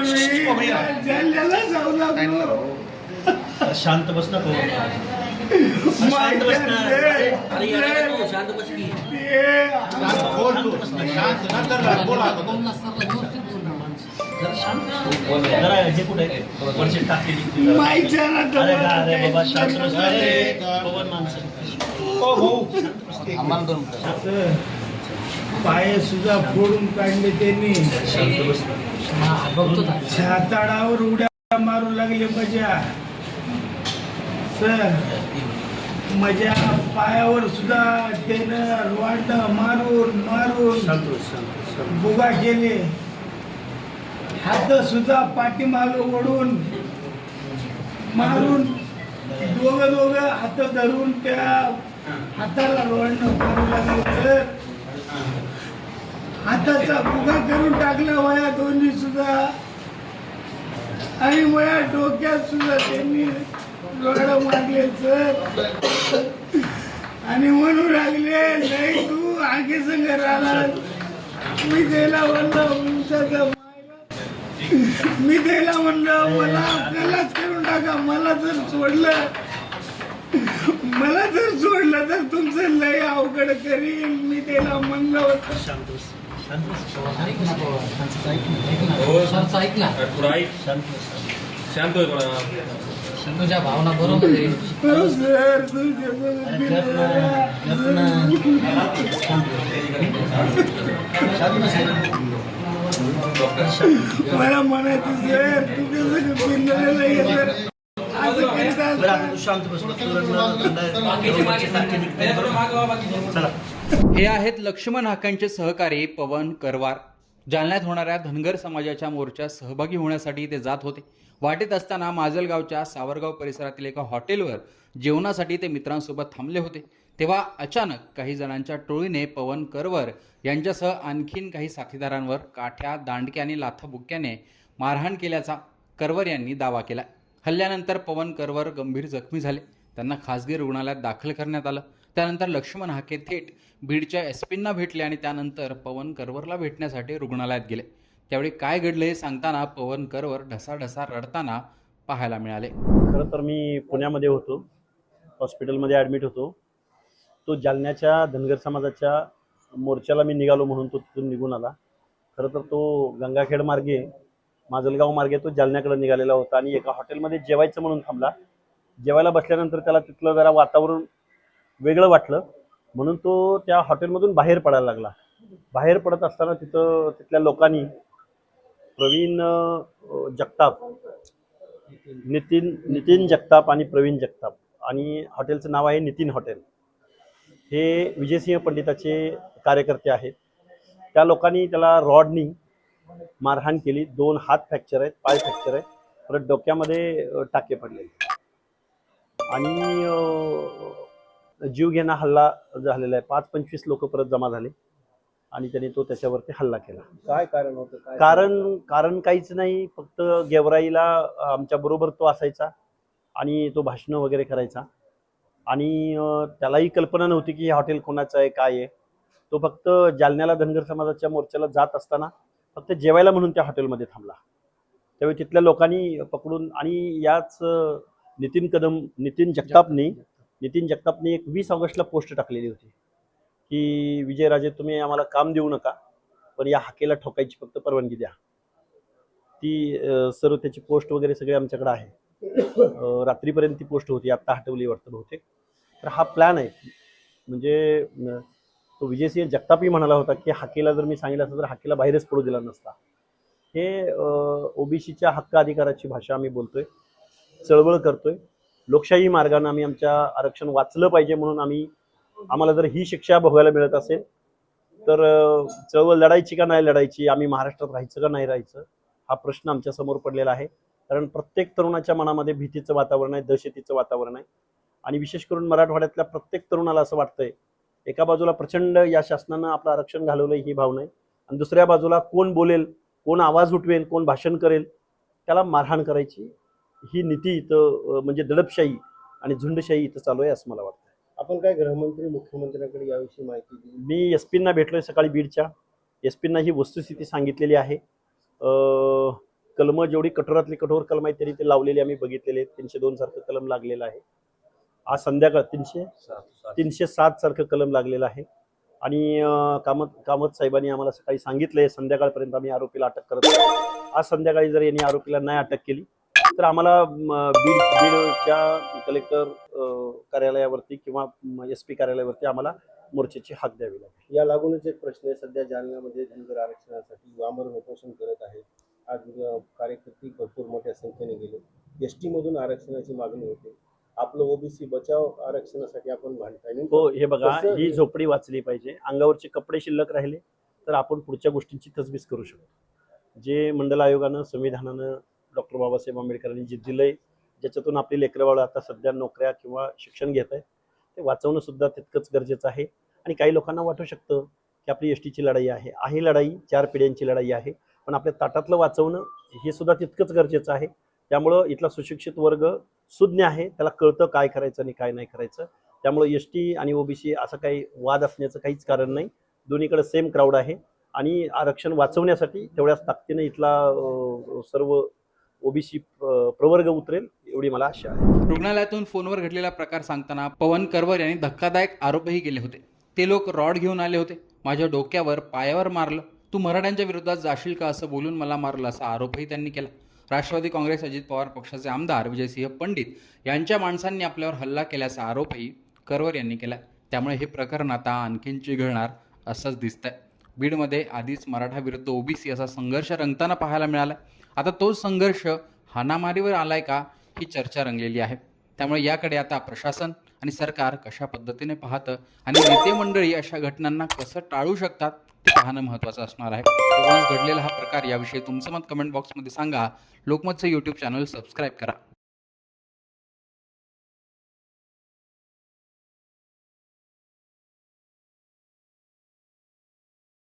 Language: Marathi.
मी जालन्याला जाऊ लागलो शांत बस नको शांत बस ना अरे येडा नको, शांत बस की जरा शांत जरा हे कुठे वरची टाकलेली जरा. माईच्या अरे का अरे बाबा शांत बस ना रे. पवन माणसं पाय सुद्धा फोडून काढले त्यांनी. छाताडावर उड्या मारू लागले मजा. सर माझ्या पायावर सुद्धा त्यानं वाट मारून मारून. बुगा केले. हात सुद्धा पाठीमाग ओढून मारून दोघं दोघं हात धरून त्या हाताला रोडणं करू लागले तर हाताचा फुगा करून टाकला वया दोन्ही सुद्धा. आणि वया डोक्यात सुद्धा त्यांनी लोड मागले सर आणि म्हणू लागले नाही तू आगे संग राहिला मी त्याला म्हणलं तुमच्या मी त्याला म्हणलं मला आपल्यालाच करून टाका मला जर सोडलं अवघड करीन मी त्याला म्हणलं होतं. शांत शांत ऐक ना होय थोडा. तुझ्या भावना बरोबर आहे. हो सर मला म्हणायचं सर येतं करीत बरं आता. तू शांत बस हे आहेत लक्ष्मण हाकांचे सहकारी पवन करवार. जालन्यात होणाऱ्या धनगर समाजाच्या मोर्चात सहभागी होण्यासाठी ते जात होते. वाटेत असताना माजलगावच्या सावरगाव परिसरातील एका हॉटेलवर जेवणासाठी ते मित्रांसोबत थांबले होते. तेव्हा अचानक काही जणांच्या टोळीने पवन करवर यांच्यासह आणखीन काही साथीदारांवर काठ्या दांडक्या आणि लाथाबुक्क्याने मारहाण केल्याचा करवर यांनी दावा केला. हल्ल्यानंतर पवन करवर गंभीर जखमी झाले. त्यांना खासगी रुग्णालयात दाखल करण्यात आलं. त्यानंतर लक्ष्मण हाके थेट बीडच्या एस पींना भेटले आणि त्यानंतर पवन करवरला भेटण्यासाठी रुग्णालयात गेले. त्यावेळी काय घडलं हे सांगताना पवन करवर ढसाढसा रडताना पाहायला मिळाले. खरं तर मी पुण्यामध्ये होतो. हॉस्पिटलमध्ये ॲडमिट होतो. तो जालन्याच्या धनगर समाजाच्या मोर्चाला मी निघालो म्हणून तो तिथून निघून आला. खरं तर तो गंगाखेड मार्गे माजलगाव मार्गे तो जालन्याकडे निघालेला होता आणि एका हॉटेलमध्ये जेवायचं म्हणून थांबला. जेवायला बसल्यानंतर त्याला तिथलं जरा वातावरण वेगळं वाटलं. म्हणून तो त्या हॉटेलमधून बाहेर पडायला लागला. बाहेर पडत असताना तिथं तिथल्या लोकांनी प्रवीण जगताप नितीन नितीन जगताप आणि प्रवीण जगताप आणि हॉटेलचं नाव आहे नितीन हॉटेल. हे विजयसिंह पंडिताचे कार्यकर्ते आहेत. त्या लोकांनी त्याला रॉडनी मारहाण केली. दोन हात फ्रॅक्चर आहेत पाय फ्रॅक्चर आहे परत डोक्यामध्ये टाके पडले. आणि अ, जीवघेणा हल्ला झालेला आहे. पाच पंचवीस लोक परत जमा झाले. आणि त्यांनी तो त्याच्यावरती हल्ला केला. काय कारण होतं? कारण कारण काहीच नाही. फक्त गेवराईला आमच्या बरोबर तो असायचा आणि तो भाषणं वगैरे करायचा. आणि त्यालाही कल्पना नव्हती की हे हॉटेल कोणाचं आहे काय आहे. तो फक्त जालन्याला धनगर समाजाच्या मोर्चाला जात असताना फक्त जेवायला म्हणून त्या हॉटेलमध्ये थांबला. त्यावेळी तिथल्या लोकांनी पकडून आणि याच नितीन कदम नितीन जगतापनी नितीन जगतापनी एक वीस ऑगस्टला पोस्ट टाकलेली होती. की विजयराजे तुम्ही आम्हाला काम देऊ नका पण या हाकेला ठोकायची फक्त परवानगी द्या. ती सर्व त्याची पोस्ट वगैरे सगळे आमच्याकडे आहे. रात्रीपर्यंत ती पोस्ट होती. आत्ता हटवली वाटतं बहुतेक. तर हा प्लॅन आहे. म्हणजे तो विजयसिंह जगतापही म्हणाला होता की हाकेला जर मी सांगितलं असतं तर हाकेला बाहेरच पडू दिला नसता. हे ओबीसीच्या हक्क अधिकाराची भाषा आम्ही बोलतोय चळवळ करतोय. लोकशाही मार्गाने आम्ही आमच्या आरक्षण वाचलं पाहिजे म्हणून आम्ही आम्हाला जर ही शिक्षा भोगायला मिळत असेल तर चळवळ लढायची का नाही लढायची आम्ही महाराष्ट्रात राहायचं का नाही राहायचं हा प्रश्न आमच्यासमोर पडलेला आहे. कारण प्रत्येक तरुणाच्या मनामध्ये भीतीचं वातावरण आहे दहशतीचं वातावरण आहे. आणि विशेष करून मराठवाड्यातल्या प्रत्येक तरुणाला असं वाटतंय एका बाजूला प्रचंड या शासनानं आपलं आरक्षण घालवलं ही भावना आहे. आणि दुसऱ्या बाजूला कोण बोलेल कोण आवाज उठवेल कोण भाषण करेल त्याला मारहाण करायची ही नीती इथं म्हणजे दडपशाही आणि झुंडशाही इथं चालू आहे असं मला वाटतं. आपण काय गृहमंत्री मुख्यमंत्र्यांकडे याविषयी माहिती दिली मी एस पींना भेटलोय सकाळी बीडच्या. एस पींना ही वस्तुस्थिती सांगितलेली आहे. अं, कलम जेवढी कठोरातली कठोर कलम आहेत त्यांनी ते लावलेली आम्ही बघितलेले आहेत. तीनशे दोन सारखं कलम लागलेलं आहे. आज संध्याकाळ तीनशे तीनशे सात सारखं कलम लागलेलं आहे. आणि कामत कामत साहेबांनी आम्हाला सकाळी सांगितलंय संध्याकाळपर्यंत आम्ही आरोपीला अटक करत आहोत. आज संध्याकाळी जर यांनी आरोपीला नाही अटक केली तर आम्हाला बीड बीडच्या कलेक्टर कार्यालयावरती किंवा एस पी कार्यालयावरती आम्हाला मोर्चाची हाक द्यावी लागेल. या लागूनच एक प्रश्न आहे. सध्या जालन्यामध्ये धनगर आरक्षणासाठी वामर उपोषण करत आहेत. आज कार्यकर्ते भरपूर मोठ्या संख्येने गेले. एस मधून आरक्षणाची मागणी होते. आपलं ओबीसी बचाव आरक्षणासाठी आपण भांडताय हो हे बघा ही झोपडी वाचली पाहिजे. अंगावरचे कपडे शिल्लक राहिले तर आपण पुढच्या गोष्टींची तजवीज करू शकतो. जे मंडल आयोगानं संविधानानं डॉक्टर बाबासाहेब आंबेडकरांनी जे दिलंय ज्याच्यातून आपली लेकरं बाळं आता सध्या नोकऱ्या किंवा शिक्षण घेत आहेत ते वाचवणं सुद्धा तितकंच गरजेचं आहे. आणि काही लोकांना वाटू शकतं की आपली एस टीची लढाई आहे. आहे लढाई चार पिढ्यांची लढाई आहे. पण आपल्या ताटातलं वाचवणं हे सुद्धा तितकंच गरजेचं आहे. त्यामुळं इथला सुशिक्षित वर्ग सुज्ञ आहे. त्याला कळतं काय करायचं आणि काय नाही करायचं. त्यामुळे एस टी आणि ओबीसी असं काही वाद असण्याचं काहीच कारण नाही. दोन्हीकडे सेम क्राऊड आहे. आणि आरक्षण वाचवण्यासाठी तेवढ्याच ताकदीने इथला सर्व ओबीसी प्रवर्ग उतरेल एवढी मला आशा आहे. रुग्णालयातून फोनवर घडलेला प्रकार सांगताना पवन करवर यांनी धक्कादायक आरोपही केले होते. ते लोक रॉड घेऊन आले होते. माझ्या डोक्यावर पायावर मारलं. तू मराठ्यांच्या विरोधात जाशील का असं बोलून मला मारलं असा आरोपही त्यांनी केला. राष्ट्रवादी काँग्रेस अजित पवार पक्षाचे आमदार विजयसिंह पंडित यांच्या माणसांनी आपल्यावर हल्ला केल्याचा आरोपही करवर यांनी केला. त्यामुळे हे प्रकरण आता आणखीन चिघळणार असंच दिसतंय. बीडमध्ये आधीच मराठा विरुद्ध ओबीसी असा संघर्ष रंगताना पाहायला मिळाला आता तोच संघर्ष हानामारीवर आलाय का ही चर्चा रंगलेली आहे. त्यामुळे याकडे आता प्रशासन आणि सरकार कशा पद्धतीने पाहतं आणि नेते मंडळी अशा घटनांना कसं टाळू शकतात पाहणं महत्त्वाचं असणार आहे. तेव्हाच घडलेला हा प्रकार याविषयी तुमचं मत कमेंट बॉक्समध्ये सांगा. लोकमतचं यूट्यूब चॅनल सबस्क्राईब करा.